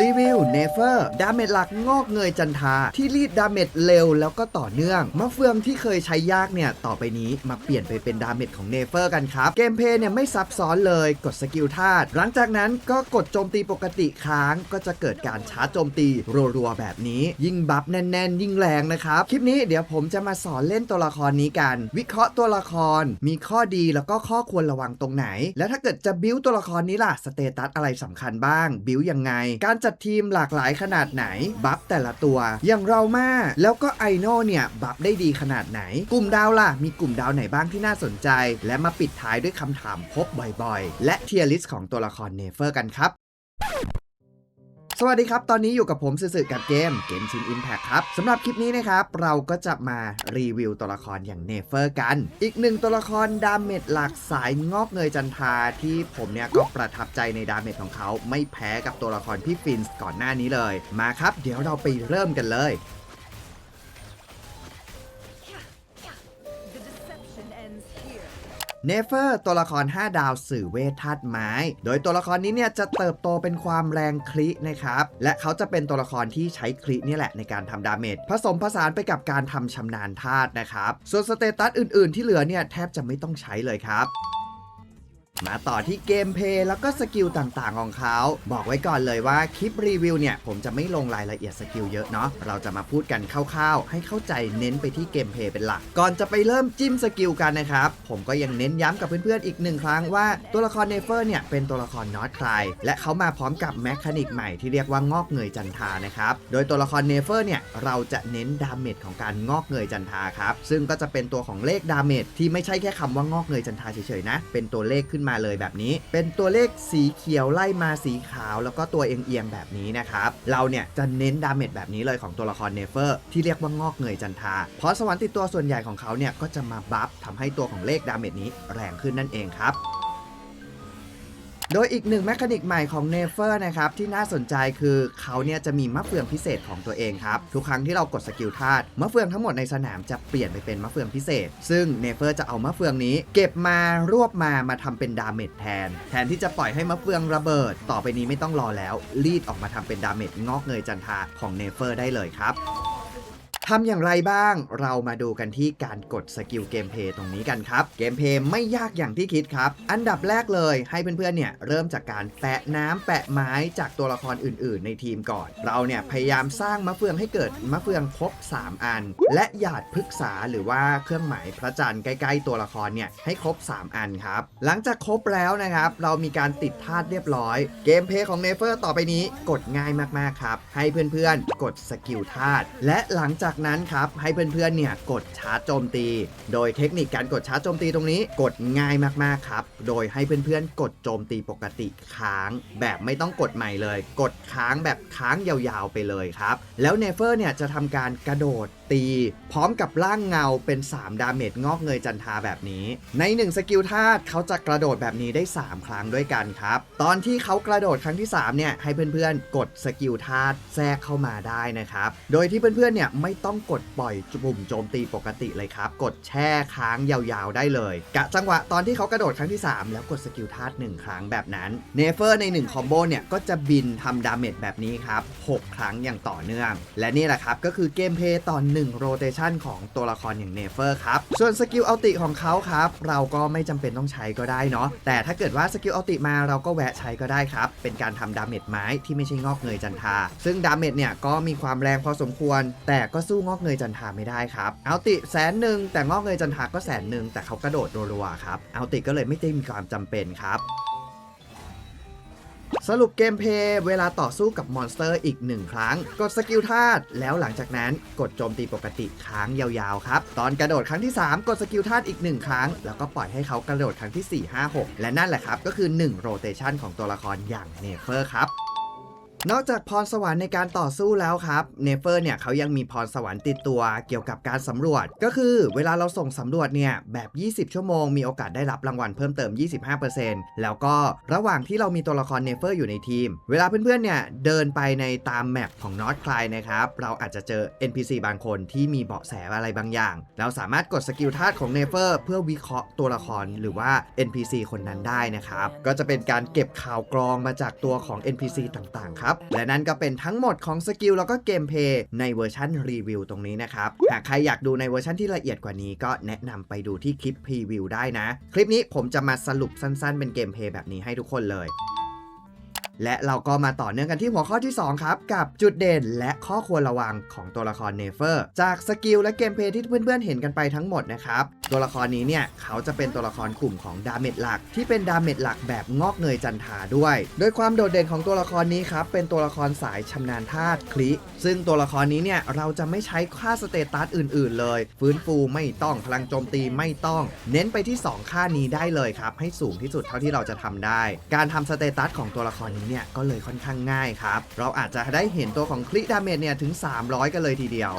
รีวิวเนเฟอร์ดาเมจหลักงอกเงยจันทา ที่รีดดาเมจเร็วแล้วก็ต่อเนื่องมะเฟืองที่เคยใช้ยากเนี่ย ต่อไปนี้มาเปลี่ยนไปเป็นดาเมจของเนเฟอร์กันครับ เกมเพย์เนี่ยไม่ซับซ้อนเลยกดสกิลธาตุหลังจากนั้นก็กดโจมตีปกติค้างก็จะเกิดการชาร์จโจมตีรัวๆแบบนี้ ยิ่งบัฟแน่นๆ ยิ่งแรงนะครับ คลิปนี้เดี๋ยวผมจะมาสอนเล่นตัวละครนี้กัน วิเคราะห์ตัวละครมีข้อดีแล้วก็ข้อควรระวังตรงไหน แล้วถ้าเกิดจะบิ้วตัวละครนี้ล่ะสเตตัสอะไรสำคัญบ้างบิ้วยังไงการจัดทีมหลากหลายขนาดไหน บัฟแต่ละตัว อย่างเรามาแล้วก็ไอโนเนี่ยบัฟได้ดีขนาดไหน กลุ่มดาวล่ะ มีกลุ่มดาวไหนบ้างที่น่าสนใจ และมาปิดท้ายด้วยคำถามพบบ่อยๆ และเทียร์ลิสต์ของตัวละครเนเฟอร์กันครับ สวัสดีครับ ตอนนี้อยู่กับผมสื่อกับเกมเกมชินอิมแพคครับสำหรับคลิปนี้นะครับ เราก็จะมารีวิวตัวละครอย่างเนเฟอร์กัน อีกหนึ่งตัวละครดาเมจหลักสายงอกเงยจันทาที่ผมเนี่ยก็ประทับใจในดาเมจของเขา ไม่แพ้กับตัวละครพี่ฟินส์ก่อนหน้านี้เลย มาครับ เดี๋ยวเราไปเริ่มกันเลย เนเฟอร์ตัวละคร 5 ดาวสื่อเวทธาตุไม้ โดยตัวละครนี้เนี่ยจะเติบโตเป็นความแรงคลินะครับ และเขาจะเป็นตัวละครที่ใช้คลินี่แหละในการทำดาเมจผสมผสานไปกับการทำชำนาญธาตุนะครับ ส่วนสเตตัสอื่นๆ ที่เหลือเนี่ยแทบจะไม่ต้องใช้เลยครับ มาต่อที่เกมเพลย์แล้วก็สกิลต่างๆ ของเขา บอกไว้ก่อนเลยว่าคลิปรีวิวเนี่ย ผมจะไม่ลงรายละเอียดสกิลเยอะเนาะเราจะมาพูดกันคร่าวๆ ให้เข้าใจเน้นไปที่เกมเพลย์เป็นหลัก ก่อนจะไปเริ่มจิ้มสกิลกันนะครับ ผมก็ยังเน้นย้ำกับเพื่อนๆอีกหนึ่งครั้งว่าตัวละครเนเฟอร์เนี่ยเป็นตัวละครนอตคลายและเขามาพร้อมกับแมคานิกใหม่ที่เรียกว่างอกเงยจันทานะครับโดยตัวละครเนเฟอร์เนี่ยเราจะเน้นดาเมจของการงอกเงยจันทาครับซึ่งก็จะเป็นตัวของเลขดาเมจที่ไม่ใช่แค่คำว่างอกเงยจันทาเฉยๆนะเป็นตัวเลขขึ้นมาเลยแบบนี้ เป็นตัวเลขสีเขียวไล่มาสีขาว แล้วก็ตัวเอียงๆแบบนี้นะครับ เราเนี่ยจะเน้นดาเมจแบบนี้เลยของตัวละครเนเฟอร์ที่เรียกว่างอกเงยจันทา เพราะสวรรค์ติดตัวส่วนใหญ่ของเขาเนี่ยก็จะมาบัฟทำให้ตัวของเลขดาเมจนี้แรงขึ้นนั่นเองครับ โดยอีกหนึ่งแมคานิกใหม่ของเนเฟอร์นะครับที่น่าสนใจคือเขาเนี่ยจะมีมะเฟืองพิเศษของตัวเองครับ ทุกครั้งที่เรากดสกิลธาตุมะเฟืองทั้งหมดในสนามจะเปลี่ยนไปเป็นมะเฟืองพิเศษ ซึ่งเนเฟอร์จะเอามะเฟืองนี้ เก็บมารวบมามาทำเป็นดาเมจแทน แทนที่จะปล่อยให้มะเฟืองระเบิด ต่อไปนี้ไม่ต้องรอแล้ว รีดออกมาทำเป็นดาเมจงอกเงยจันทาของเนเฟอร์ได้เลยครับ ทำอย่างไรบ้าง เรามาดูกันที่การกดสกิลเกมเพย์ตรงนี้กันครับ เกมเพย์ไม่ยากอย่างที่คิดครับ อันดับแรกเลยให้เพื่อนๆเนี่ยเริ่มจากการแปะน้ำแปะไม้จากตัวละครอื่น ๆ ในทีมก่อน เราเนี่ยพยายามสร้างมะเฟืองให้เกิดมะเฟืองครบ 3 อัน และหยาดพฤกษาหรือว่าเครื่องหมายพระจันทร์ใกล้ๆตัวละครเนี่ยให้ครบ 3 อันครับ หลังจากครบแล้วนะครับ เรามีการติดธาตุเรียบร้อย เกมเพย์ของเนเฟอร์ต่อไปนี้กดง่ายมากๆครับ ให้เพื่อนๆ กดสกิลธาตุและหลังจากนั้นครับให้เพื่อนๆเนี่ยกดชาร์จโจมตี โดยเทคนิคการกดชาร์จโจมตีตรงนี้ กดง่ายมากๆครับ โดยให้เพื่อนๆ กดโจมตีปกติค้าง แบบไม่ต้องกดใหม่เลย กดค้างแบบค้างยาวๆไปเลยครับ แล้วเนเฟอร์เนี่ยจะทำการกระโดดตี พร้อมกับร่างเงาเป็น 3 ดาเมจงอกเงยจันทาแบบนี้ ใน 1 สกิลธาตุเขาจะกระโดดแบบนี้ได้ 3 ครั้งด้วยกันครับ ตอนที่เขากระโดดครั้งที่ 3 เนี่ย ให้เพื่อนๆ กดสกิลธาตุแทรกเข้ามาได้นะครับ โดยที่เพื่อนๆ เนี่ยไม่ต้องกดปล่อยปุ่มโจมตีปกติเลยครับ กดแช่ค้างยาวๆได้เลยกะจังหวะตอนที่เขากระโดดครั้งที่ 3 แล้วกดสกิลธาตุ1ครั้งแบบนั้นเนเฟอร์ใน1คอมโบเนี่ยก็จะบินทำดาเมจแบบนี้ครับ6ครั้งอย่างต่อเนื่อง และนี่แหละครับก็คือเกมเพย์ต่อ1โรเตชันของตัวละครอย่างเนเฟอร์ครับ ส่วนสกิลอัลติของเขาครับ เราก็ไม่จำเป็นต้องใช้ก็ได้เนาะแต่ถ้าเกิดว่าสกิลอัลติมาเราก็แวะใช้ก็ได้ครับ เป็นการทำดาเมจไม้ที่ไม่ใช่งอกเงยจันทา ซึ่งดาเมจเนี่ยก็มีความแรงพอสมควร แต่ก็สู้งอกเงยจันทาไม่ได้ครับอัลติแสนหนึ่งแต่งอกเงยจันทาก็แสนหนึ่งแต่เขากระโดดรัวๆครับอัลติก็เลยไม่ได้มีความจำเป็นครับ สรุปเกมเพลย์เวลาต่อสู้กับมอนสเตอร์อีก1ครั้ง กดสกิลธาตุแล้วหลังจากนั้นกดโจมตีปกติค้างยาวๆครับ ตอนกระโดดครั้งที่ 3 กดสกิลธาตุอีก 1 ครั้ง แล้วก็ปล่อยให้เขากระโดดครั้งที่ 4 5 6 และนั่นแหละครับ ก็คือ 1 โรเตชันของตัวละครอย่างเนเฟอร์ครับ นอกจากพรสวรรค์ในการต่อสู้แล้วครับเนเฟอร์เนี่ยเขายังมีพรสวรรค์ติดตัวเกี่ยวกับการสำรวจ ก็คือเวลาเราส่งสำรวจเนี่ยแบบ 20 ชั่วโมง มีโอกาสได้รับรางวัลเพิ่มเติม 25%แล้วก็ระหว่างที่เรามีตัวละครเนเฟอร์อยู่ในทีม เวลาเพื่อนๆเนี่ยเดินไปในตามแมปของนอตคลายนะครับเราอาจจะเจอ NPC บางคนที่มีเบาะแสอะไรบางอย่าง เราสามารถกดสกิลธาตุของเนเฟอร์เพื่อวิเคราะห์ตัวละครหรือว่า NPC คนนั้นได้นะครับก็จะเป็นการเก็บข่าวกรองมาจากตัวของ NPC ต่างๆครับและนั่นก็เป็นทั้งหมดของสกิลแล้วก็เกมเพย์ในเวอร์ชันรีวิวตรงนี้นะครับ หากใครอยากดูในเวอร์ชันที่ละเอียดกว่านี้ก็แนะนำไปดูที่คลิปพรีวิวได้นะ คลิปนี้ผมจะมาสรุปสั้นๆ เป็นเกมเพย์แบบนี้ให้ทุกคนเลย และเราก็มาต่อเนื่องกันที่หัวข้อที่ 2 ครับ กับจุดเด่นและข้อควรระวังของตัวละครเนเฟอร์จากสกิลและเกมเพลย์ที่เพื่อนๆเห็นกันไปทั้งหมดนะครับ ตัวละครนี้เนี่ยเขาจะเป็นตัวละครกลุ่มของดาเมจหลัก ที่เป็นดาเมจหลักแบบงอกเงยจันทาด้วย โดยความโดดเด่นของตัวละครนี้ครับเป็นตัวละครสายชำนาญธาตุคลิซึ่งตัวละครนี้เนี่ยเราจะไม่ใช้ค่าสเตตัสอื่น ๆ เลย ฟื้นฟูไม่ต้องพลังโจมตีไม่ต้อง เน้นไปที่ 2 ค่านี้ได้เลยครับให้สูงที่สุดเท่าที่เราจะทำได้ การทำสเตตัสของตัวละครนี้เนี่ยก็เลยค่อนข้างง่ายครับ เราอาจจะได้เห็นตัวของคลิดาเมจเนี่ยถึง 300 กันเลยทีเดียว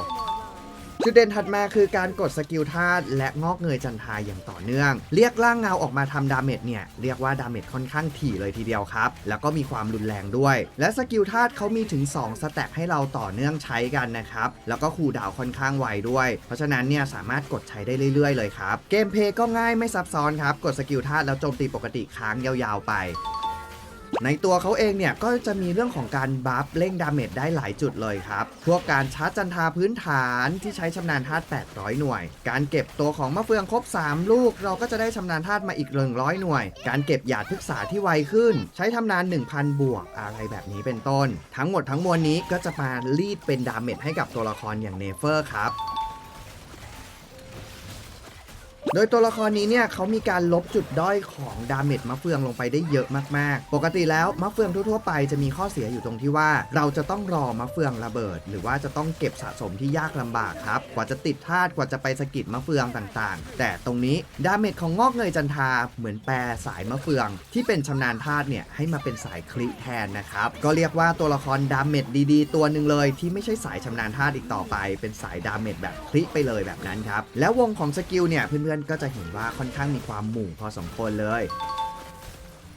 จุดเด่นถัดมาคือการกดสกิลธาตุและงอกเงยจันทราอย่างต่อเนื่อง เรียกร่างเงาออกมาทำดาเมจเนี่ยเรียกว่าดาเมจค่อนข้างถี่เลยทีเดียวครับ แล้วก็มีความรุนแรงด้วย และสกิลธาตุเขามีถึง 2 สแต็กให้เราต่อเนื่องใช้กันนะครับ แล้วก็คูดาวค่อนข้างไวด้วย เพราะฉะนั้นเนี่ยสามารถกดใช้ได้เรื่อยๆ เลยครับ เกมเพย์ก็ง่ายไม่ซับซ้อนครับ กดสกิลธาตุแล้วโจมตีปกติค้างยาวๆไป ในตัวเขาเองเนี่ยก็จะมีเรื่องของการบัฟเร่งดาเมจได้หลายจุดเลยครับ พวกการชาร์จจันทาพื้นฐานที่ใช้ชำนาญธาตุ800 หน่วย การเก็บตัวของมะเฟืองครบ 3 ลูก เราก็จะได้ชำนาญธาตุมาอีก100 หน่วย การเก็บหยาดพฤกษาที่ไวขึ้น ใช้ทำนาน 1,000 บวกอะไรแบบนี้เป็นต้น ทั้งหมดทั้งมวลนี้ก็จะมารีดเป็นดาเมจให้กับตัวละครอย่างเนเฟอร์ครับ โดยตัวละครนี้เนี่ยเขามีการลบจุดด้อยของดาเมจมะเฟืองลงไปได้เยอะมากๆ ปกติแล้วมะเฟืองทั่วๆไปจะมีข้อเสียอยู่ตรงที่ว่า เราจะต้องรอมะเฟืองระเบิด หรือว่าจะต้องเก็บสะสมที่ยากลำบากครับ กว่าจะติดธาตุกว่าจะไปสกิดมะเฟืองต่างๆ แต่ตรงนี้ดาเมจของงอกเงยจันทาเหมือนแปรสายมะเฟือง ที่เป็นชำนาญธาตุเนี่ยให้มาเป็นสายคลิแทนนะครับก็เรียกว่าตัวละครดาเมจดีๆ ตัวหนึ่งเลย ที่ไม่ใช่สายชำนาญธาตุอีกต่อไป เป็นสายดาเมจแบบคลิไปเลยแบบนั้นครับแล้ววงของสกิลเนี่ยเพื่อนๆก็จะเห็นว่าค่อนข้างมีความหมู่พอสมควรเลย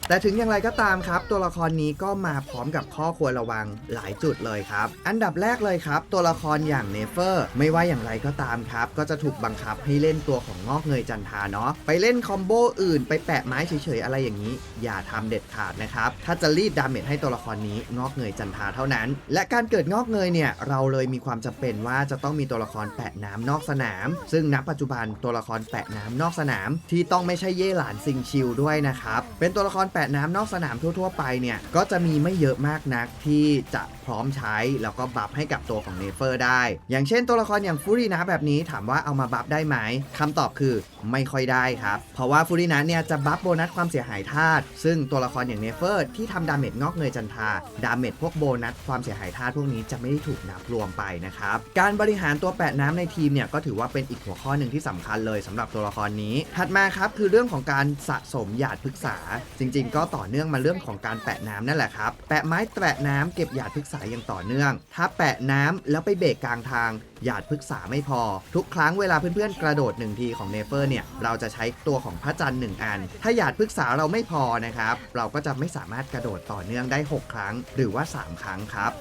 แต่ถึงอย่างไรก็ตามครับ ตัวละครนี้ก็มาพร้อมกับข้อควรระวังหลายจุดเลยครับ อันดับแรกเลยครับ ตัวละครอย่างเนเฟอร์ไม่ว่าอย่างไรก็ตามครับ ก็จะถูกบังคับให้เล่นตัวของงอกเงยจันทาเนาะไปเล่นคอมโบอื่น ไปแปะไม้เฉยๆอะไรอย่างนี้ อย่าทำเด็ดขาดนะครับถ้าจะรีดดาเมจให้ตัวละครนี้งอกเงยจันทาเท่านั้น และการเกิดงอกเงยเนี่ยเราเลยมีความจำเป็นว่าจะต้องมีตัวละครแปะน้ำนอกสนาม ซึ่งณปัจจุบันตัวละครแปะน้ำนอกสนาม ที่ต้องไม่ใช่เย่หลานซิงชิวด้วยนะครับเป็นตัวละครแปะน้ำนอกสนามทั่ว ๆ ไปเนี่ยก็จะมีไม่เยอะมากนักที่จะพร้อมใช้แล้วก็บัฟให้กับตัวของเนเฟอร์ได้ อย่างเช่นตัวละครอย่างฟูรินะแบบนี้ถามว่าเอามาบัฟได้ไหมคำตอบคือไม่ค่อยได้ครับ เพราะว่าฟูรินะเนี่ยจะบัฟโบนัสความเสียหายธาตุซึ่งตัวละครอย่างเนเฟอร์ที่ทำดาเมจงอกเงยจันทาดาเมจพวกโบนัสความเสียหายธาตุพวกนี้จะไม่ได้ถูกนับรวมไปนะครับการบริหารตัวแปะน้ำในทีมเนี่ยก็ถือว่าเป็นอีกหัวข้อหนึ่งที่สำคัญเลยสำหรับตัวละครนี้ ถัดมาครับคือเรื่องของการสะสมหยาดพฤกษาจริงๆก็ต่อเนื่องมาเรื่องของการแปะน้ำนั่นแหละครับ แปะไม้แปะน้ำเก็บหยาดพฤกษาอย่างต่อเนื่อง ถ้าแปะน้ำแล้วไปเบรกกลางทาง หยาดพฤกษาไม่พอ ทุกครั้งเวลาเพื่อนๆกระโดดหนึ่งทีของเนเฟอร์เนี่ย เราจะใช้ตัวของพระจันทร์หนึ่งอัน ถ้าหยาดพฤกษาเราไม่พอนะครับ เราก็จะไม่สามารถกระโดดต่อเนื่องได้ 6 ครั้ง หรือว่า 3 ครั้งครับ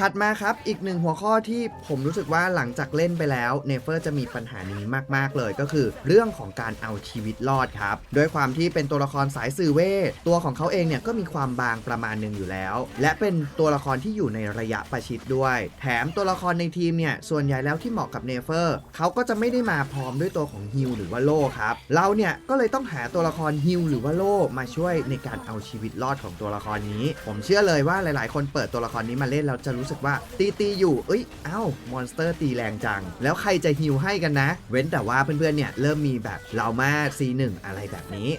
ถัดมาครับอีกหนึ่งหัวข้อที่ผมรู้สึกว่าหลังจากเล่นไปแล้วเนเฟอร์จะมีปัญหานี้มาก ๆ เลยก็คือเรื่องของการเอาชีวิตรอดครับด้วยความที่เป็นตัวละครสายสื่อเวทตัวของเขาเองเนี่ยก็มีความบางประมาณหนึ่งอยู่แล้ว และเป็นตัวละครที่อยู่ในระยะประชิดด้วย แถมตัวละครในทีมเนี่ยส่วนใหญ่แล้วที่เหมาะกับเนเฟอร์เขาก็จะไม่ได้มาพร้อมด้วยตัวของฮิลหรือว่าโลครับเราเนี่ยก็เลยต้องหาตัวละครฮิลหรือว่าโลมาช่วยในการเอาชีวิตรอดของตัวละครนี้ ผมเชื่อเลยว่าหลาย ๆ คนเปิดตัวละครนี้มาเล่นแล้วจะรูู้้สึกว่าตีตีอยู่เอ้ยเอ้ามอนสเตอร์ตีแรงจัง แล้วใครจะฮิวให้กันนะ เว้นแต่ว่าเพื่อนๆเนี่ยเริ่มมีแบบเลามา C1 อะไรแบบนี้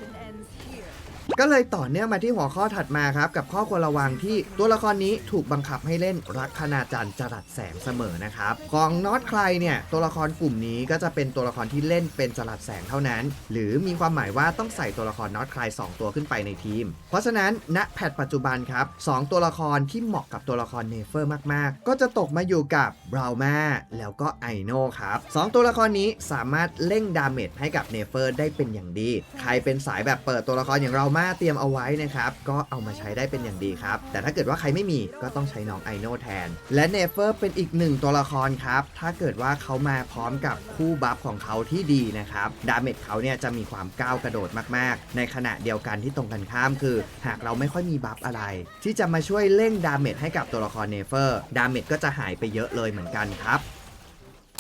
ก็เลยต่อเนื่องมาที่หัวข้อถัดมาครับ กับข้อควรระวังที่ตัวละครนี้ถูกบังคับให้เล่นรักคณาจันทร์จรัสแสงเสมอนะครับ ของน็อตใครเนี่ยตัวละครกลุ่มนี้ก็จะเป็นตัวละครที่เล่นเป็นจรัสแสงเท่านั้น หรือมีความหมายว่าต้องใส่ตัวละครน็อตใคร2ตัวขึ้นไปในทีม เพราะฉะนั้นณแพทปัจจุบันครับสองตัวละครที่เหมาะกับตัวละครเนเฟอร์มากๆ ก็จะตกมาอยู่กับบราวมาแล้วก็ไอโนครับสองตัวละครนี้สามารถเร่งดาเมจให้กับเนเฟอร์ได้เป็นอย่างดี ใครเป็นสายแบบเปิดตัวละครอย่างเรามามาเตรียมเอาไว้นะครับ ก็เอามาใช้ได้เป็นอย่างดีครับ แต่ถ้าเกิดว่าใครไม่มีก็ต้องใช้น้องไอโนแทน และเนเฟอร์เป็นอีกหนึ่งตัวละครครับ ถ้าเกิดว่าเขามาพร้อมกับคู่บัฟของเขาที่ดีนะครับ ดาเมจเขาเนี่ยจะมีความก้าวกระโดดมากๆ ในขณะเดียวกันที่ตรงกันข้ามคือ หากเราไม่ค่อยมีบัฟอะไร ที่จะมาช่วยเร่งดาเมจให้กับตัวละครเนเฟอร์ ดาเมจก็จะหายไปเยอะเลยเหมือนกันครับ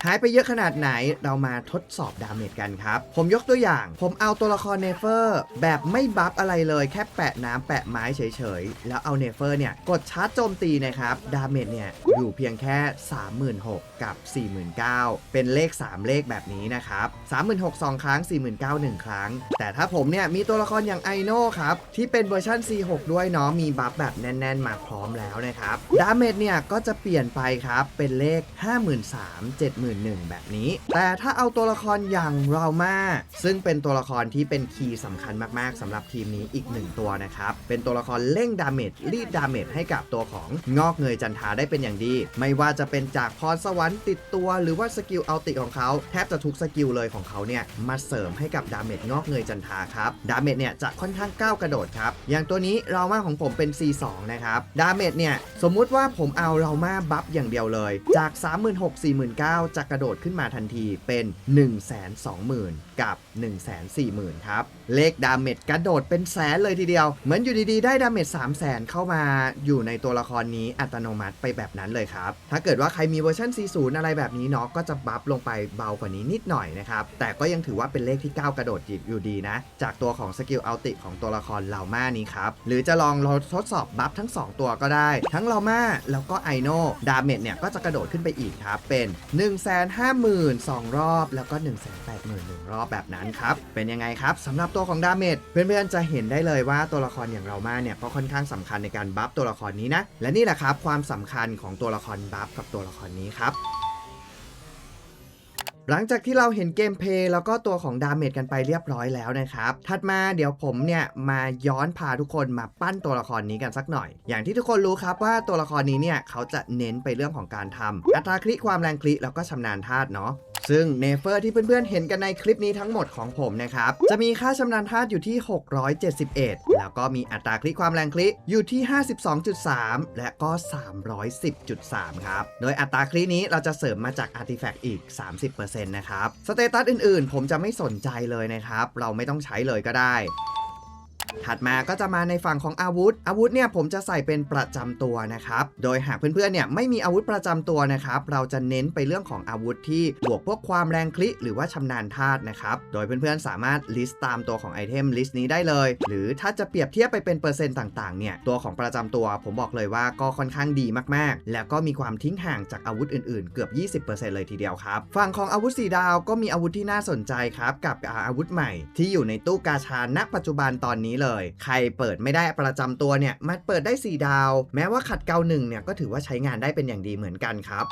หายไปเยอะขนาดไหนเรามาทดสอบดาเมจกันครับ ผมยกตัวอย่าง ผมเอาตัวละครเนเฟอร์แบบไม่บัฟอะไรเลยแค่แปะน้ำแปะไม้เฉยๆ แล้วเอาเนเฟอร์เนี่ย กดชาร์จโจมตีนะครับ ดาเมจเนี่ย อยู่เพียงแค่ 36,000 กับ 49,000 เป็นเลข 3 เลขแบบนี้นะครับ36,000 2 ครั้ง 49,000 1 ครั้ง แต่ถ้าผมเนี่ย มีตัวละครอย่างไอโน่ครับ ที่เป็นเวอร์ชัน C6 ด้วยเนาะมีบัฟแบบแน่น ๆ มาพร้อมแล้วนะครับดาเมจเนี่ยก็จะเปลี่ยนไปครับเป็นเลข 53,000 71,000แบบนี้ แต่ถ้าเอาตัวละครอย่างเรามาซึ่งเป็นตัวละครที่เป็นคีย์สำคัญมากๆสำหรับทีมนี้อีกหนึ่งตัวนะครับ เป็นตัวละครเร่งดาเมจรีดดาเมจให้กับตัวของงอกเงยจันทาได้เป็นอย่างดี ไม่ว่าจะเป็นจากพรสวรรค์ติดตัว หรือว่าสกิลเอัลติของเขา แทบจะทุกสกิลเลยของเขาเนี่ยมาเสริมให้กับดาเมจงอกเงยจันทาครับดาเมจเนี่ยจะค่อนข้างก้าวกระโดดครับอย่างตัวนี้เรามาของผมเป็น C2 นะครับดาเมจเนี่ยสมมุติว่าผมเอาเรามาบัฟอย่างเดียวเลย จาก 36,000 49,000จะกระโดดขึ้นมาทันทีเป็น 120,000กับ 140,000 ครับ เลขดาเมจกระโดดเป็นแสนเลยทีเดียว เหมือนอยู่ดีๆ ได้ดาเมจ300,000เข้ามาอยู่ในตัวละครนี้อัตโนมัติไปแบบนั้นเลยครับ ถ้าเกิดว่าใครมีเวอร์ชัน40 อะไรแบบนี้เนาะก็จะบัฟลงไปเบากว่านี้นิดหน่อยนะครับ แต่ก็ยังถือว่าเป็นเลขที่ก้าวกระโดดอยู่ดีนะ จากตัวของสกิลอัลติของตัวละครเหล่าม่านี้ครับ หรือจะลองเราทดสอบบัฟทั้ง 2 ตัวก็ได้ ทั้งเหล่าม่าแล้วก็ไอโนดาเมจเนี่ยก็จะกระโดดขึ้นไปอีกครับเป็น 152,000รอบ แล้วก็ 181,000รอบแบบนั้นครับ เป็นยังไงครับสำหรับตัวของดาเมจเพื่อนๆจะเห็นได้เลยว่าตัวละครอย่างเรามาเนี่ยก็ค่อนข้างสำคัญในการบัฟตัวละครนี้นะ และนี่แหละครับความสำคัญของตัวละครบัฟกับตัวละครนี้ครับหลังจากที่เราเห็นเกมเพลย์แล้วก็ตัวของดาเมจกันไปเรียบร้อยแล้วนะครับ ถัดมาเดี๋ยวผมเนี่ยมาย้อนพาทุกคนมาปั้นตัวละครนี้กันสักหน่อย อย่างที่ทุกคนรู้ครับว่าตัวละครนี้เนี่ยเขาจะเน้นไปเรื่องของการทำอัตราคลิความแรงคลิแล้วก็ชำนาญธาตุเนาะซึ่งเนเฟอร์ที่เพื่อนๆเห็นกันในคลิปนี้ทั้งหมดของผมนะครับ จะมีค่าชำนาญธาตุอยู่ที่ 671 แล้วก็มีอัตราคลิความแรงคลิอยู่ที่ 52.3 และก็ 310.3 ครับ โดยอัตราคลินี้เราจะเสริมมาจากอาร์ติแฟกต์อีก 30%นะครับ สเตตัสอื่นๆ ผมจะไม่สนใจเลยนะครับ เราไม่ต้องใช้เลยก็ได้ ถัดมาก็จะมาในฝั่งของอาวุธ อาวุธเนี่ยผมจะใส่เป็นประจำตัวนะครับ โดยหากเพื่อนๆเนี่ยไม่มีอาวุธประจำตัวนะครับ เราจะเน้นไปเรื่องของอาวุธที่บวกพวกความแรงคลิหรือว่าชำนาญธาตุนะครับ โดยเพื่อนๆสามารถลิสต์ตามตัวของไอเทมลิสต์นี้ได้เลย หรือถ้าจะเปรียบเทียบไปเป็นเปอร์เซ็นต์ต่างๆเนี่ยตัวของประจำตัวผมบอกเลยว่าก็ค่อนข้างดีมากๆ แล้วก็มีความทิ้งห่างจากอาวุธอื่นๆ เกือบ 20%เลยทีเดียวครับ ฝั่งของอาวุธสีดาวก็มีอาวุธที่น่าสนใจครับกับอาวุธใหม่ ที่อยู่ในตู้กาชาณปัจจุบันตอนนี้เลยใครเปิดไม่ได้ประจำตัวเนี่ยมันเปิดได้ 4 ดาว แม้ว่าขัดเกาหนึ่งเนี่ยก็ถือว่าใช้งานได้เป็นอย่างดีเหมือนกันครับ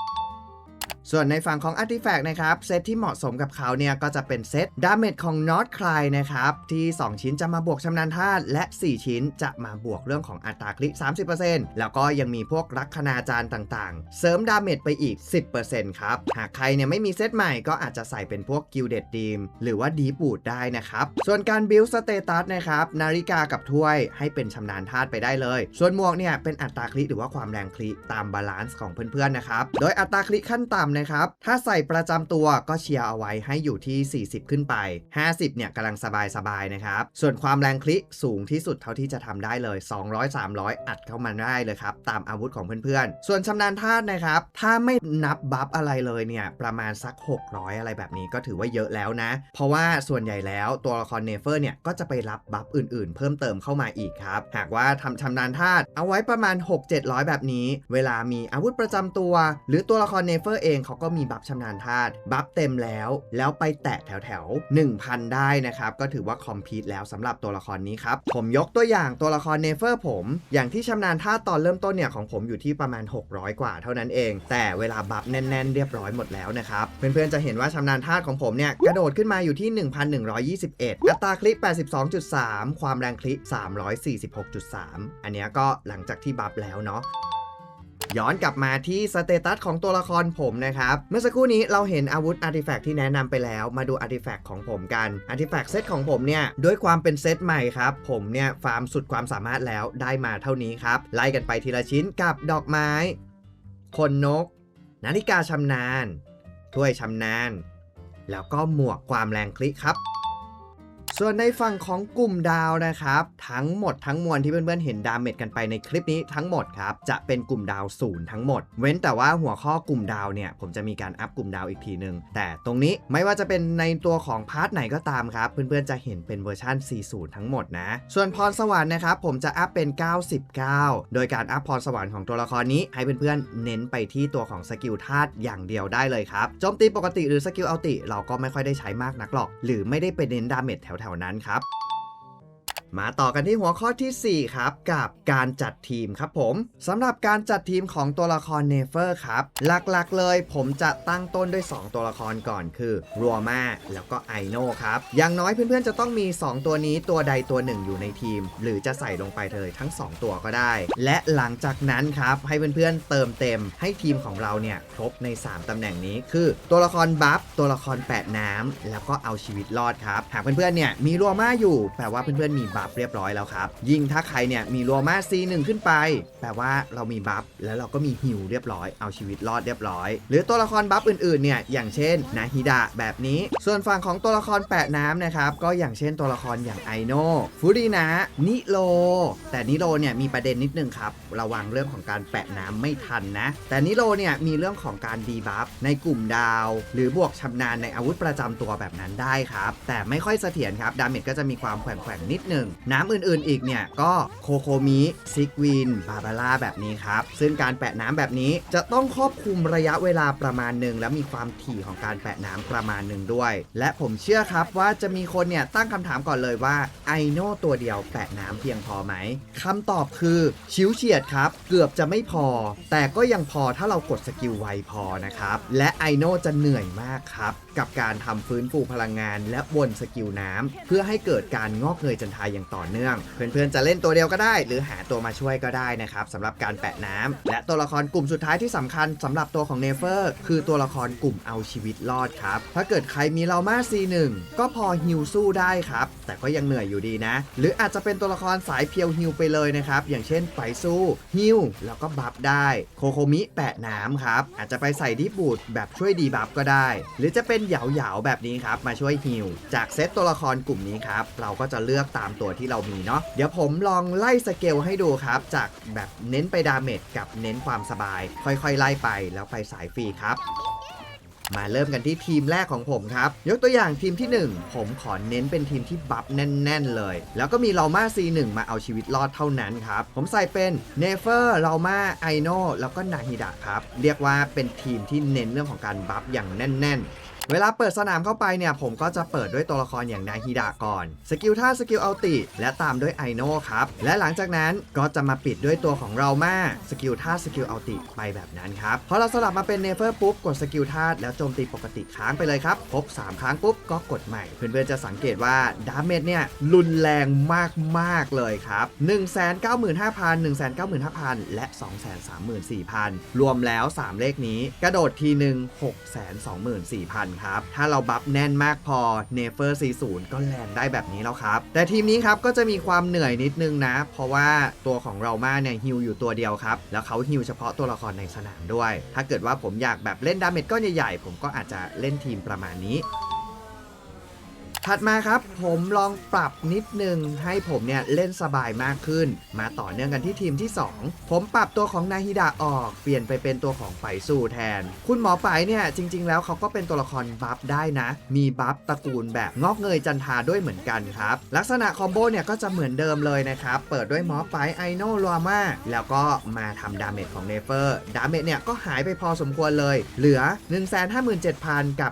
ส่วนในฝั่งของ Artifact นะครับเซตที่เหมาะสมกับเขาเนี่ยก็จะเป็นเซตดาเมจของ Not Cry นะครับที่ 2 ชิ้นจะมาบวกชำนาญธาตุและ 4 ชิ้นจะมาบวกเรื่องของอัตราคลิก 30%แล้วก็ยังมีพวกลัคนาจารย์ต่างๆ เสริมดาเมจไปอีก 10%ครับ หากใครเนี่ยไม่มีเซตใหม่ก็อาจจะใส่เป็นพวก Gilded Dream หรือว่า Deep Wood ได้นะครับส่วนการ Build Status นะครับนาฬิกากับถ้วยให้เป็นชำนาญธาตุไปได้เลย ส่วนหมวกเนี่ยเป็นอัตราคลิกหรือว่าความแรงคลิกตามบาลานซ์ของเพื่อนๆนะครับโดยอัตราคลิกขั้นต่ำนะครับ ถ้าใส่ประจำตัวก็เชียร์เอาไว้ให้อยู่ที่ 40 ขึ้นไป 50 เนี่ยกำลังสบายๆนะครับ ส่วนความแรงคลิกสูงที่สุดเท่าที่จะทำได้เลย 200 300 อัดเข้ามาได้เลยครับ ตามอาวุธของเพื่อนๆ ส่วนชำนาญธาตุนะครับ ถ้าไม่นับบัฟอะไรเลยเนี่ยประมาณสัก 600 อะไรแบบนี้ก็ถือว่าเยอะแล้วนะ เพราะว่าส่วนใหญ่แล้วตัวละครเนเฟอร์เนี่ยก็จะไปรับบัฟอื่นๆ เพิ่มเติมเข้ามาอีกครับ หากว่าทำชำนาญธาตุเอาไว้ประมาณ 6-700 แบบนี้ เวลามีอาวุธประจำตัว หรือตัวละครเนเฟอร์เองเขาก็มีบัฟชำนาญธาตุบัฟเต็มแล้ว แล้วไปแตะแถวแถว1,000 ได้นะครับ ก็ถือว่าคอมพีทแล้วสำหรับตัวละครนี้ครับ ผมยกตัวอย่างตัวละครเนเฟอร์ผม อย่างที่ชำนาญธาตุตอนเริ่มต้นเนี่ยของผมอยู่ที่ประมาณ 600 กว่าเท่านั้นเอง แต่เวลาบัฟแน่น ๆ เรียบร้อยหมดแล้วนะครับเพื่อนๆจะเห็นว่าชำนาญธาตุของผมเนี่ยกระโดดขึ้นมาอยู่ที่ 1,121 อัตราคลิก82.3 ความแรงคลิก346.3 อันนี้ก็หลังจากที่บัฟแล้วเนาะ ย้อนกลับมาที่สเตตัสของตัวละครผมนะครับ เมื่อสักครู่นี้เราเห็นอาวุธอาร์ติแฟกต์ที่แนะนำไปแล้ว มาดูอาร์ติแฟกต์ของผมกันอาร์ติแฟกต์เซตของผมเนี่ยด้วยความเป็นเซตใหม่ครับ ผมเนี่ยฟาร์มสุดความสามารถแล้วได้มาเท่านี้ครับ ไล่กันไปทีละชิ้นกับดอกไม้ คนนก นาฬิกาชำนาญ ถ้วยชำนาญ แล้วก็หมวกความแรงคลิกครับ ส่วนในฝั่งของกลุ่มดาวนะครับ ทั้งหมดทั้งมวลที่เพื่อนๆเห็นดาเมจกันไปในคลิปนี้ทั้งหมดครับจะเป็นกลุ่มดาวศูนย์ทั้งหมด เว้นแต่ว่าหัวข้อกลุ่มดาวเนี่ยผมจะมีการอัพกลุ่มดาวอีกทีหนึ่งแต่ตรงนี้ไม่ว่าจะเป็นในตัวของพาร์ทไหนก็ตามครับ เพื่อนๆจะเห็นเป็นเวอร์ชัน40 ทั้งหมดนะ ส่วนพรสวรรค์นะครับผมจะอัพเป็น 99 โดยการอัพพรสวรรค์ของตัวละครนี้ให้เพื่อนๆเน้นไปที่ตัวของสกิลธาตุอย่างเดียวได้เลยครับโจมตีปกติหรือสกิลอัลติเราก็ไม่ค่อยได้ใช้มากนักหรอก หรือไม่ได้ไปเน้นดาเมจแถวๆนั้นครับ มาต่อกันที่หัวข้อทีสี่ 4 ครับ กับการจัดทีมครับผมสำหรับการจัดทีมของตัวละครเนเฟอร์ครับ หลักๆเลยผมจะตั้งต้นด้วย 2 ตัวละครก่อนคือรัวมาแล้วก็ไอโนครับ อย่างน้อยเพื่อนๆจะต้องมี 2 ตัวนี้ตัวใดตัวหนึ่งอยู่ในทีม หรือจะใส่ลงไปเลยทั้ง 2 ตัวก็ได้ และหลังจากนั้นครับให้เพื่อนๆเติมเต็มให้ทีมของเราเนี่ยครบใน 3 ตำแหน่งนี้คือ ตัวละครบัฟตัวละครแปดน้ำแล้วก็เอาชีวิตรอดครับหากเพื่อนๆเนี่ยมีรัวมาอยู่แปลว่าเพื่อนๆมีบัฟเรียบร้อยแล้วครับ ยิ่งถ้าใครเนี่ยมีรัวมา C1 ขึ้นไป แปลว่าเรามีบัฟแล้วเราก็มีฮิลเรียบร้อย เอาชีวิตรอดเรียบร้อย หรือตัวละครบัฟอื่นๆเนี่ยอย่างเช่นนาฮิดะแบบนี้ ส่วนฝั่งของตัวละครแปะน้ำนะครับก็อย่างเช่นตัวละครอย่างไอโนฟูรินะนิโลแต่นิโลเนี่ยมีประเด็นนิดนึงครับระวังเรื่องของการแปะน้ำไม่ทันนะ แต่นิโลเนี่ยมีเรื่องของการดีบัฟในกลุ่มดาว หรือบวกชำนาญในอาวุธประจำตัวแบบนั้นได้ครับ แต่ไม่ค่อยเสถียรครับ ดาเมจก็จะมีความแขว่งๆนิดหนึ่งน้ำอื่นๆอีกเนี่ยก็โคโคมิซิกวินบาบาร่าแบบนี้ครับ ซึ่งการแปะน้ำแบบนี้จะต้องครอบคลุมระยะเวลาประมาณหนึ่งและมีความถี่ของการแปะน้ำประมาณหนึ่งด้วย และผมเชื่อครับว่าจะมีคนเนี่ยตั้งคำถามก่อนเลยว่าไอโนตัวเดียวแปะน้ำเพียงพอไหมคำตอบคือชิวเฉียดครับ เกือบจะไม่พอ แต่ก็ยังพอถ้าเรากดสกิลไวพอนะครับและไอโนจะเหนื่อยมากครับ กับการทำฟื้นฟูพลังงาน และวนสกิลน้ำเพื่อให้เกิดการงอกเงยจันทายอย่างต่อเนื่อง เพื่อนๆจะเล่นตัวเดียวก็ได้ หรือหาตัวมาช่วยก็ได้นะครับสำหรับการแปะน้ำและตัวละครกลุ่มสุดท้ายที่สำคัญสำหรับตัวของเนเฟอร์คือตัวละครกลุ่มเอาชีวิตรอดครับถ้าเกิดใครมีเรามา C1 ก็พอฮิวสู้ได้ครับ แต่ก็ยังเหนื่อยอยู่ดีนะ หรืออาจจะเป็นตัวละครสายเพียวฮิวไปเลยนะครับ อย่างเช่นไปสู้ฮิวแล้วก็บัฟได้ โคโคมิแปะน้ำครับอาจจะไปใส่ดิบูดแบบช่วยดีบัฟก็ได้ หรือจะเป็นเหยาๆแบบนี้ครับมาช่วยฮิวจากเซตตัวละครกลุ่มนี้ครับเราก็จะเลือกตามตัวที่เรามีเนาะเดี๋ยวผมลองไล่สเกลให้ดูครับ จากแบบเน้นไปดาเมจกับเน้นความสบาย ค่อยๆ ไล่ไปแล้วไปสายฟรีครับมาเริ่มกันที่ทีมแรกของผมครับ ยกตัวอย่างทีมที่ 1 ผมขอเน้นเป็นทีมที่บัฟแน่น ๆ เลย แล้วก็มีเรามา C1 มาเอาชีวิตรอดเท่านั้นครับ ผมใส่เป็นเนเฟอร์เรามาไอโนแล้วก็นาฮิดะครับ เรียกว่าเป็นทีมที่เน้นเรื่องของการบัฟอย่างแน่น ๆเวลาเปิดสนามเข้าไปเนี่ย ผมก็จะเปิดด้วยตัวละครอย่างนาฮิดะก่อน สกิลท่าสกิลอัลติ และตามด้วยไอโน่ครับ และหลังจากนั้นก็จะมาปิดด้วยตัวของเรามาสกิลท่าสกิลอัลติไปแบบนั้นครับพอเราสลับมาเป็นเนเฟอร์ปุ๊บกดสกิลท่าแล้วโจมตีปกติค้างไปเลยครับครบ3 ครั้งปุ๊บก็กดใหม่ เพื่อนๆจะสังเกตว่าดาเมจเนี่ยรุนแรงมากๆเลยครับ 195,000 195,000 และ 234,000 รวมแล้ว 3 เลขนี้ กระโดดทีหนึ่ง624,000ครับ ถ้าเราบัฟแน่นมากพอเนเฟอร์40 ก็แลนได้แบบนี้แล้วครับ แต่ทีมนี้ครับก็จะมีความเหนื่อยนิดนึงนะ เพราะว่าตัวของเรามาเนี่ยฮิวอยู่ตัวเดียวครับ แล้วเขาฮิวเฉพาะตัวละครในสนามด้วย ถ้าเกิดว่าผมอยากแบบเล่นดาเมจก้อนใหญ่ๆผมก็อาจจะเล่นทีมประมาณนี้ ถัดมาครับผมลองปรับนิดนึงให้ผมเนี่ยเล่นสบายมากขึ้น มาต่อเนื่องกันที่ทีมที่ 2 ผมปรับตัวของนาฮิดะออก เปลี่ยนไปเป็นตัวของไปสู้แทน คุณหมอไปเนี่ยจริง ๆ แล้วเขาก็เป็นตัวละครบัฟได้นะ มีบัฟตระกูลแบบงอกเงยจันทาด้วยเหมือนกันครับ ลักษณะคอมโบเนี่ยก็จะเหมือนเดิมเลยนะครับ เปิดด้วยหมอไปไอโนลัวมาแล้วก็มาทำดาเมจของเนเฟอร์ดาเมจเนี่ยก็หายไปพอสมควรเลย เหลือ 157,000 กับ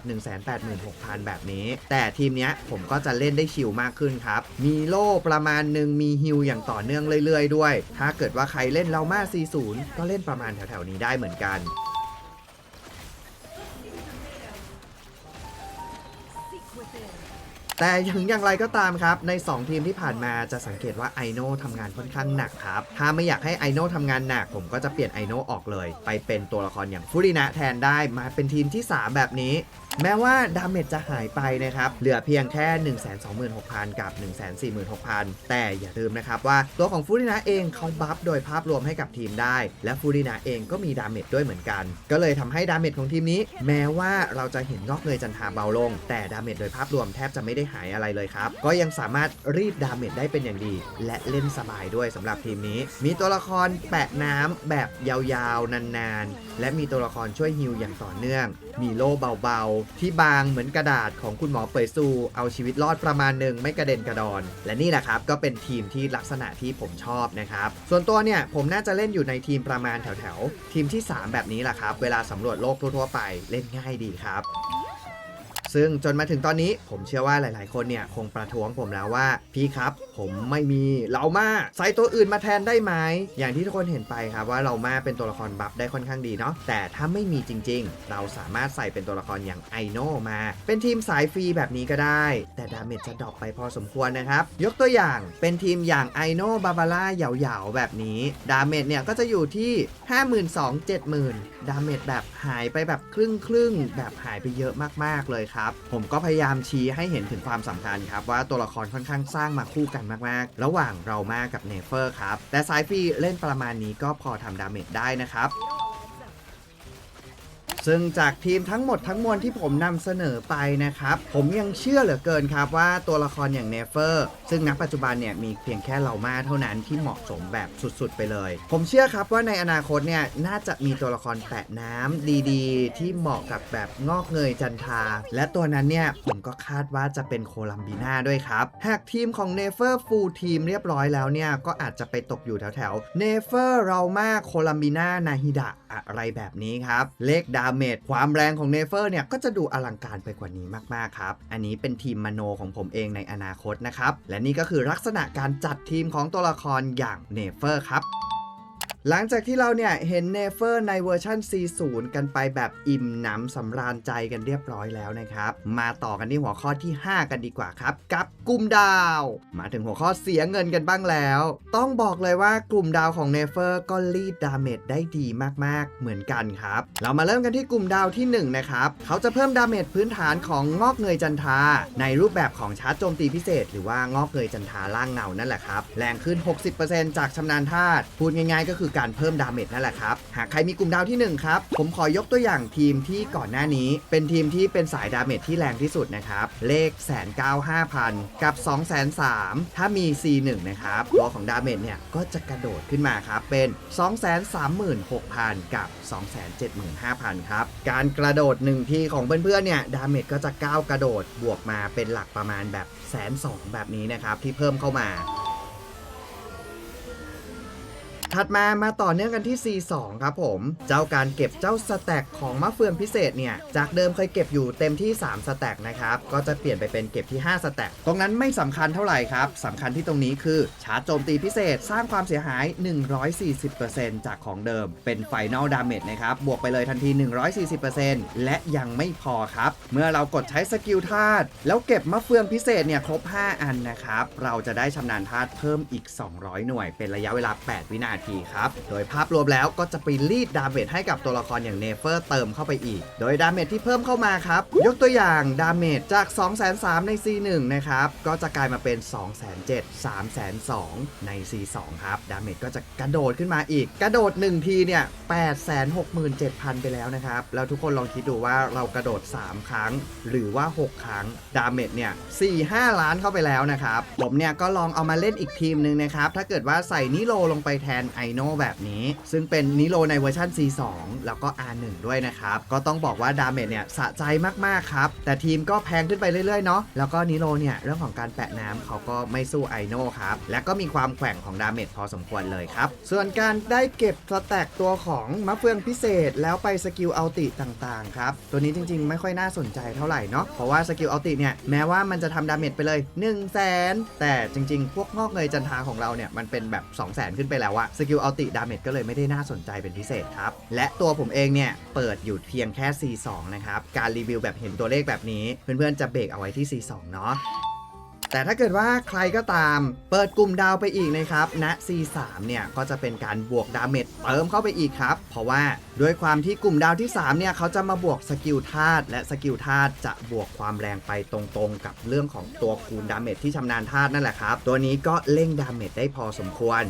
186,000 แบบนี้ แต่ทีมเนี้ยผมก็จะเล่นได้ชิลมากขึ้นครับ มีโล่ประมาณหนึ่งมีฮิลอย่างต่อเนื่องเรื่อยๆ ด้วย ถ้าเกิดว่าใครเล่นเรามา40 ก็เล่นประมาณแถวๆนี้ได้เหมือนกันแต่ถึงอย่างไรก็ตามครับ ใน 2 ทีมที่ผ่านมาจะสังเกตว่าไอโน่ทำงานค่อนข้างหนักครับ ถ้าไม่อยากให้ไอโน่ทำงานหนัก ผมก็จะเปลี่ยนไอโน่ออกเลย ไปเป็นตัวละครอย่างฟูรินะแทนได้มาเป็นทีมที่ 3 แบบนี้ แม้ว่าดาเมจจะหายไปนะครับ เหลือเพียงแค่ 126,000 กับ 146,000 แต่อย่าลืมนะครับว่าตัวของฟูรินะเองเขาบัฟโดยภาพรวมให้กับทีมได้ และฟูรินะเองก็มีดาเมจด้วยเหมือนกัน ก็เลยทำให้ดาเมจของทีมนี้ แม้ว่าเราจะเห็นงอกเงยจันทราเบาลง แต่ดาเมจโดยภาพรวมแทบจะไม่ได้หายอะไรเลยครับ ก็ยังสามารถรีดดาเมจได้เป็นอย่างดี และเล่นสบายด้วยสำหรับทีมนี้ มีตัวละครแปะน้ำแบบยาวๆนานๆ และมีตัวละครช่วยฮิลอย่างต่อเนื่อง มีโล่เบาๆที่บางเหมือนกระดาษของคุณหมอเปยซูเอาชีวิตรอดประมาณหนึ่งไม่กระเด็นกระดอน และนี่แหละครับก็เป็นทีมที่ลักษณะที่ผมชอบนะครับ ส่วนตัวเนี่ยผมน่าจะเล่นอยู่ในทีมประมาณแถวๆทีมที่ 3 แบบนี้แหละครับ เวลาสำรวจโลกทั่วๆไปเล่นง่ายดีครับ ซึ่งจนมาถึงตอนนี้ผมเชื่อว่าหลาย ๆ คนเนี่ยคงประท้วงผมแล้วว่า พี่ครับผมไม่มีเหลามาใส่ตัวอื่นมาแทนได้ไหมอย่างที่ทุกคนเห็นไปครับว่าเหลามาเป็นตัวละครบัฟได้ค่อนข้างดีเนาะแต่ถ้าไม่มีจริง ๆ เราสามารถใส่เป็นตัวละครอย่างไอโนมา เป็นทีมสายฟรีแบบนี้ก็ได้ แต่ดาเมจจะดรอปไปพอสมควรนะครับยกตัวอย่างเป็นทีมอย่างไอโนบาบาร่าเหยาๆแบบนี้ ดาเมจเนี่ยก็จะอยู่ที่ 52,000 70,000 ดาเมจแบบหายไปแบบครึ่งครึ่งๆแบบหายไปเยอะมากๆเลยครับผมก็พยายามชี้ให้เห็นถึงความสำคัญครับ ว่าตัวละครค่อนข้างสร้างมาคู่กันมากๆ ระหว่างเรามากับเนเฟอร์ครับ แต่สายฟรีเล่นประมาณนี้ก็พอทำดาเมจได้นะครับ ซึ่งจากทีมทั้งหมดทั้งมวลที่ผมนำเสนอไปนะครับ ผมยังเชื่อเหลือเกินครับว่าตัวละครอย่างเนเฟอร์ซึ่งณปัจจุบันเนี่ยมีเพียงแค่เหล่ามาเท่านั้นที่เหมาะสมแบบสุดๆ ไปเลย ผมเชื่อครับว่าในอนาคตเนี่ยน่าจะมีตัวละครแปะน้ำดีๆ ที่เหมาะกับแบบงอกเงยจันทราและตัวนั้นเนี่ยผมก็คาดว่าจะเป็นโคลัมบีนาด้วยครับ หากทีมของเนเฟอร์ฟูลทีมเรียบร้อยแล้วเนี่ยก็อาจจะไปตกอยู่แถวๆเนเฟอร์เรามาโคลัมบีนานาฮิดะ อะไรแบบนี้ครับ เลขดาเมจความแรงของเนเฟอร์เนี่ย ก็จะดูอลังการไปกว่านี้มาก ๆ ครับ อันนี้เป็นทีมมโนของผมเองในอนาคตนะครับ และนี่ก็คือลักษณะการจัดทีมของตัวละครอย่างเนเฟอร์ครับ หลังจากที่เราเนี่ยเห็นเนเฟอร์ในเวอร์ชัน 40 กันไปแบบอิ่มหนำสำราญใจกันเรียบร้อยแล้วนะครับ มาต่อกันที่หัวข้อที่ 5 กันดีกว่าครับ กับกลุ่มดาว มาถึงหัวข้อเสียเงินกันบ้างแล้ว ต้องบอกเลยว่ากลุ่มดาวของเนเฟอร์ก็รีดดาเมจได้ดีมากๆ เหมือนกันครับ เรามาเริ่มกันที่กลุ่มดาวที่ 1 นะครับ เขาจะเพิ่มดาเมจพื้นฐานของงอกเงยจันทา ในรูปแบบของชาร์จโจมตีพิเศษ หรือว่างอกเงยจันทาล่างเงานั่นแหละครับแรงขึ้น 60%จากชำนาญธาตุพูดง่ายๆ ก็คือการเพิ่มดาเมจนั่นแหละครับ หากใครมีกลุ่มดาวที่ 1 ครับ ผมขอยกตัวอย่างทีมที่ก่อนหน้านี้ เป็นทีมที่เป็นสายดาเมจที่แรงที่สุดนะครับ เลขแสนเก้าห้าพันกับ2 0 0 0 0 0ถ้ามี C1 นะครับตัวของดาเมจเนี่ยก็จะกระโดดขึ้นมาครับ เป็น 236,000 กับ 275,000 ครับ การกระโดด1ทีของเพื่อนๆเนี่ยดาเมจก็จะก้าวกระโดดบวกมาเป็นหลักประมาณแบบแสนสองแบบนี้นะครับที่เพิ่มเข้ามา ถัดมามาต่อเนื่องกันที่ C2 ครับผม เจ้าการเก็บเจ้าสแต็กของมะเฟืองพิเศษเนี่ย จากเดิมเคยเก็บอยู่เต็มที่ 3 สแต็กนะครับ ก็จะเปลี่ยนไปเป็นเก็บที่ 5 สแต็ก ตรงนั้นไม่สำคัญเท่าไหร่ครับสำคัญที่ตรงนี้คือชาร์จโจมตีพิเศษสร้างความเสียหาย 140%จากของเดิม เป็นไฟน a ลดาเมจนะครับ บวกไปเลยทันที 140%และยังไม่พอครับ เมื่อเรากดใช้สกิลธาตุแล้วเก็บมะเฟืองพิเศษเนี่ยครบ 5 อันนะครับ เราจะได้ชำนาญธาตุเพิ่มอีก 200 หน่วย เป็นระยะเวลา 8 วินาทีครับ โดยภาพรวมแล้วก็จะไปรีดดาเมจให้กับตัวละครอย่างเนเฟอร์เติมเข้าไปอีก โดยดาเมจที่เพิ่มเข้ามาครับ ยกตัวอย่างดาเมจจาก 2 0 0 0ใน C1 นะครับ ก็จะกลายมาเป็น2 7 0 0 0 3 2 0 0ใน C2 ครับ ดาเมจก็จะกระโดดขึ้นมาอีก กระโดด 1 ทีเนี่ย867,000 ไปแล้วนะครับ แล้วทุกคนลองคิดดูว่าเรากระโดด 3 ครั้ง หรือว่า 6 ครั้ง ดาเมจเนี่ย4-5 ล้านเข้าไปแล้วนะครับ ผมเนี่ยก็ลองเอามาเล่นอีกทีมหนึ่งนะครับ ถ้าเกิดว่าใส่นิโลลงไปแทนไอโนแบบนี้ ซึ่งเป็นนิโลในเวอร์ชัน C2 แล้วก็ R1 ด้วยนะครับ ก็ต้องบอกว่าดาเมจเนี่ยสะใจมากๆครับ แต่ทีมก็แพงขึ้นไปเรื่อยๆเนาะแล้วก็นิโลเนี่ยเรื่องของการแปะน้ำเขาก็ไม่สู้ไอโนครับ และก็มีความแกว่งของดาเมจพอสมควรเลยครับ ส่วนการได้เก็บสแต็กตัวของมะเฟืองพิเศษ แล้วไปสกิลอัลติต่างๆครับ ตัวนี้จริงๆ ไม่ค่อยน่าสนใจเท่าไหร่เนาะเพราะว่าสกิลอัลติเนี่ยแม้ว่ามันจะทำดาเมจไปเลย1 0 0 0 0แสนแต่จริงๆ พวกงอกเงยจันทาของเราเนี่ยมันเป็นแบบ 2 0 0 0 0 0 ขึ้นไปแล้วอะสกิลอัลติดาเมจก็เลยไม่ได้น่าสนใจเป็นพิเศษครับ และตัวผมเองเนี่ยเปิดอยู่เพียงแค่ C2 นะครับ การรีวิวแบบเห็นตัวเลขแบบนี้ เพื่อนๆจะเบรกเอาไว้ที่ C2 เนาะแต่ถ้าเกิดว่าใครก็ตามเปิดกลุ่มดาวไปอีกนะครับณ C3 เนี่ยก็จะเป็นการบวกดาเมจเติมเข้าไปอีกครับ เพราะว่าด้วยความที่กลุ่มดาวที่ 3 เนี่ยเขาจะมาบวกสกิลธาตุและสกิลธาตุจะบวกความแรงไปตรงๆ กับเรื่องของตัวคูณดาเมจที่ชำนาญธาตุนั่นแหละครับ ตัวนี้ก็เร่งดาเมจได้พอสมควร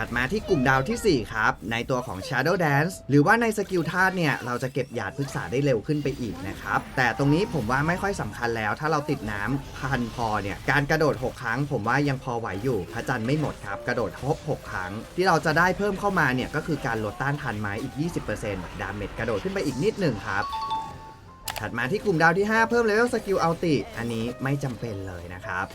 ถัดมาที่กลุ่มดาวทีสี่ 4 ครับ ในตัวของ Shadow Dance หรือว่าในสกิลธาตุเนี่ย เราจะเก็บหยาดพฤกษาได้เร็วขึ้นไปอีกนะครับ แต่ตรงนี้ผมว่าไม่ค่อยสำคัญแล้ว ถ้าเราติดน้ำพันพอเนี่ย การกระโดด 6 ครั้ง ผมว่ายังพอไหวอยู่ พระจันทร์ไม่หมดครับ กระโดดครบ6 ครั้ง ที่เราจะได้เพิ่มเข้ามาเนี่ย ก็คือการลดต้านทานไม้อีก 20%ดาเมจกระโดดขึ้นไปอีกนิดหนึ่งครับถัดมาที่กลุ่มดาวที่ 5 เพิ่มเลเวลสกิลอัลติ อันนี้ไม่จำเป็นเลยนะครับ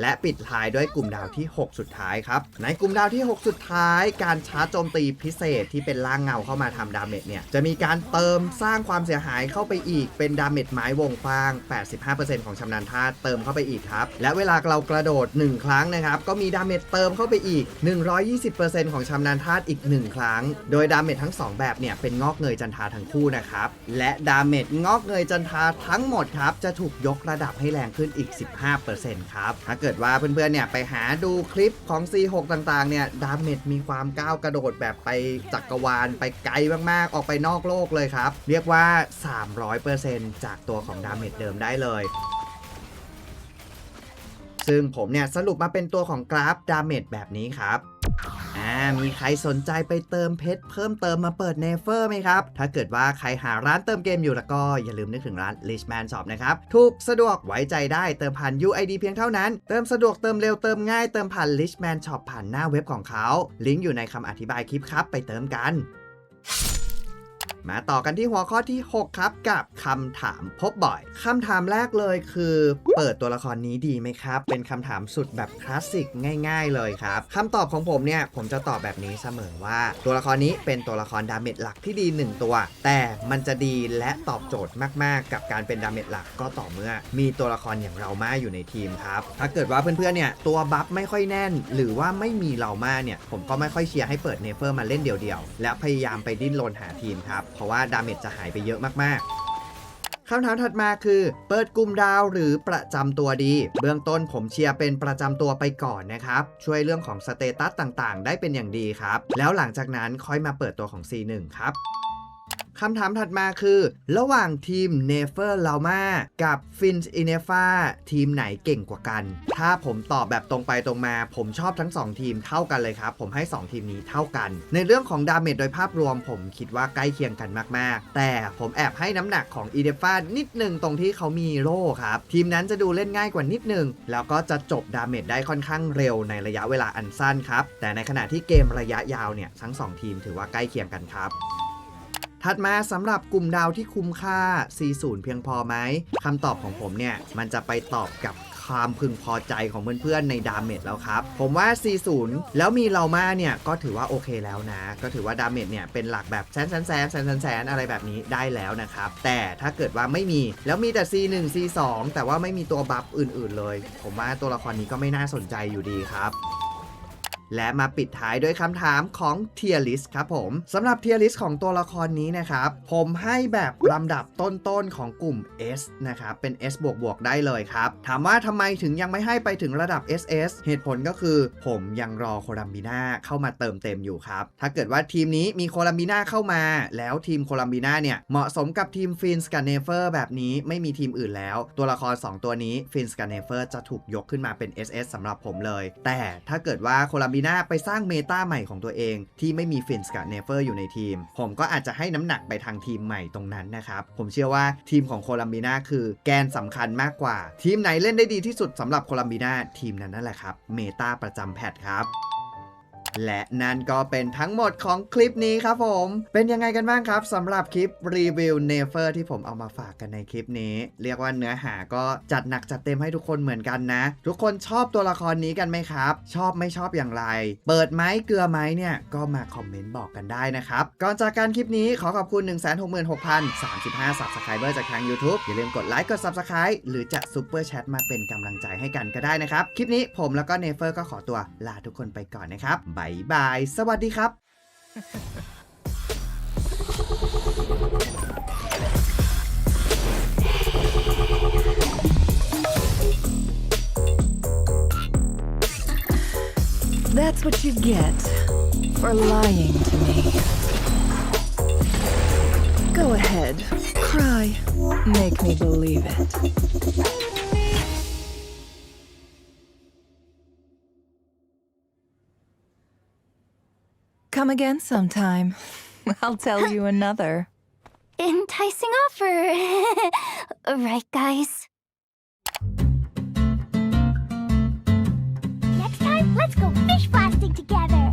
และปิดท้ายด้วยกลุ่มดาวที่ 6 สุดท้ายครับ ในกลุ่มดาวที่ 6 สุดท้าย การชาร์จโจมตีพิเศษที่เป็นล่างเงาเข้ามาทำดาเมจเนี่ยจะมีการเติมสร้างความเสียหายเข้าไปอีกเป็นดาเมจไม้วงกว้าง 85%ของชำนาญธาเติมเข้าไปอีกครับ และเวลาเรากระโดด 1 ครั้งนะครับ ก็มีดาเมจเติมเข้าไปอีก 120%ของชำนาญธาอีก 1 ครั้ง โดยดาเมจทั้ง 2 แบบเนี่ยเป็นงอกเงยจันทาทั้งคู่นะครับและดาเมจงอกเงยจันทาทั้งหมดครับจะถูกยกระดับให้แรงขึ้นอีก 15%ครับถ้าเกิดว่าเพื่อนๆเนี่ยไปหาดูคลิปของ C6 ต่างๆ เนี่ยดาเมจมีความก้าวกระโดดแบบไปจักรวาลไปไกลมากๆ ออกไปนอกโลกเลยครับ เรียกว่า 300%จากตัวของดาเมจเดิมได้เลย ซึ่งผมเนี่ยสรุปมาเป็นตัวของกราฟดาเมจแบบนี้ครับอ่ามีใครสนใจไปเติมเพชรเพิ่มเติมมาเปิดเนเฟอร์ไหมครับ ถ้าเกิดว่าใครหาร้านเติมเกมอยู่แล้วก็อย่าลืมนึกถึงร้าน Richman Shop นะครับถูกสะดวกไว้ใจได้เติมผ่าน UID เพียงเท่านั้น เติมสะดวกเติมเร็วเติมง่ายเติมผ่าน Richman Shop ผ่านหน้าเว็บของเขา ลิงก์อยู่ในคำอธิบายคลิปครับไปเติมกัน มาต่อกันที่หัวข้อที่ 6 ครับ กับคำถามพบบ่อยคำถามแรกเลยคือ เปิดตัวละครนี้ดีไหมครับ เป็นคำถามสุดแบบคลาสสิกง่าย ๆ เลยครับคำตอบของผมเนี่ยผมจะตอบแบบนี้เสมอว่า ตัวละครนี้เป็นตัวละครดาเมจหลักที่ดี 1 ตัว แต่มันจะดีและตอบโจทย์มากๆ กับการเป็นดาเมจหลักก็ต่อเมื่อ มีตัวละครอย่างเรามาอยู่ในทีมครับถ้าเกิดว่าเพื่อนๆเนี่ยตัวบัฟไม่ค่อยแน่น หรือว่าไม่มีเรามาเนี่ยผมก็ไม่ค่อยเชียร์ให้เปิดเนเฟอร์มาเล่นเดี่ยวๆและพยายามไปดิ้นรนหาทีมครับเพราะว่าดาเมจจะหายไปเยอะมากๆคำถามถัดมาคือ เปิดกลุ่มดาวหรือประจำตัวดี เบื้องต้นผมเชียร์เป็นประจำตัวไปก่อนนะครับ ช่วยเรื่องของสเตตัสต่างๆ ได้เป็นอย่างดีครับ แล้วหลังจากนั้นค่อยมาเปิดตัวของ C1 ครับ คำถามถัดมาคือ ระหว่างทีมเนเฟอร์ลามากับฟินอินเนฟาทีมไหนเก่งกว่ากัน ถ้าผมตอบแบบตรงไปตรงมา ผมชอบทั้ง 2 ทีมเท่ากันเลยครับ ผมให้ 2 ทีมนี้เท่ากัน ในเรื่องของดาเมจโดยภาพรวม ผมคิดว่าใกล้เคียงกันมาก ๆ แต่ผมแอบให้น้ำหนักของอีเดฟานิดหนึ่งตรงที่เขามีโล่ครับ ทีมนั้นจะดูเล่นง่ายกว่านิดหนึง แล้วก็จะจบดาเมจได้ค่อนข้างเร็วในระยะเวลาอันสั้นครับแต่ในขณะที่เกมระยะยาวเนี่ยทั้งสองทีมถือว่าใกล้เคียงกันครับ ถัดมาสำหรับกลุ่มดาวที่คุ้มค่า40เพียงพอไหมคำตอบของผมเนี่ยมันจะไปตอบกับความพึงพอใจของเพื่อนๆ ในดาเมจแล้วครับ ผมว่า40แล้วมีเรามาเนี่ย ก็ถือว่าโอเคแล้วนะ ก็ถือว่าดาเมจเนี่ย เป็นหลักแบบแสนแสนแสนแสนแสนแสนอะไรแบบนี้ได้แล้วนะครับ แต่ถ้าเกิดว่าไม่มีแล้วมีแต่ C1 C2 แต่ว่าไม่มีตัวบัฟอื่นๆเลย ผมว่าตัวละครนี้ก็ไม่น่าสนใจอยู่ดีครับ และมาปิดท้ายด้วยคำถามของ Tier List ครับผมสำหรับ Tier List ของตัวละครนี้นะครับ ผมให้แบบลำดับต้นๆของกลุ่ม S นะครับเป็น S บวกบวกได้เลยครับ ถามว่าทำไมถึงยังไม่ให้ไปถึงระดับ SS เหตุผลก็คือ ผมยังรอโคลัมบีนาเข้ามาเติมเต็มอยู่ครับ ถ้าเกิดว่าทีมนี้มีโคลัมบีนาเข้ามา แล้วทีมโคลัมบีนาเนี่ยเหมาะสมกับทีมฟินส์กับเนเฟอร์แบบนี้ไม่มีทีมอื่นแล้ว ตัวละคร 2 ตัวนี้ฟินส์กับเนเฟอร์จะถูกยกขึ้นมาเป็น SS สำหรับผมเลย แต่ถ้าเกิดว่าโคลัมบีนาไปสร้างเมตาใหม่ของตัวเอง ที่ไม่มีฟินส์กับเนเฟอร์อยู่ในทีม ผมก็อาจจะให้น้ำหนักไปทางทีมใหม่ตรงนั้นนะครับ ผมเชื่อว่าทีมของโคลัมบีนาคือแกนสำคัญมากกว่า ทีมไหนเล่นได้ดีที่สุดสำหรับโคลัมบีนาทีมนั้นนั่นแหละครับเมตาประจำแพทครับ และนั่นก็เป็นทั้งหมดของคลิปนี้ครับผม เป็นยังไงกันบ้างครับสำหรับคลิปรีวิวเนเฟอร์ที่ผมเอามาฝากกันในคลิปนี้ เรียกว่าเนื้อหาก็จัดหนักจัดเต็มให้ทุกคนเหมือนกันนะ ทุกคนชอบตัวละครนี้กันไหมครับ ชอบไม่ชอบอย่างไร เปิดไหมเกลือไหมเนี่ยก็มาคอมเมนต์บอกกันได้นะครับก่อนจากการคลิปนี้ขอขอบคุณ 166,035 Subscriber จากทาง YouTube อย่าลืมกดไลค์กด Subscribe หรือจะซุปเปอร์แชทมาเป็นกำลังใจให้กันก็ได้นะครับคลิปนี้ผมแล้วก็เนเฟอร์ก็ขอตัวลาทุกคนไปก่อนนะครับบายบาย That's what you get for lying to me. Go ahead, cry, make me believe it. Come again sometime. I'll tell you another. Enticing offer. right, guys? Next time, let's go fish blasting together.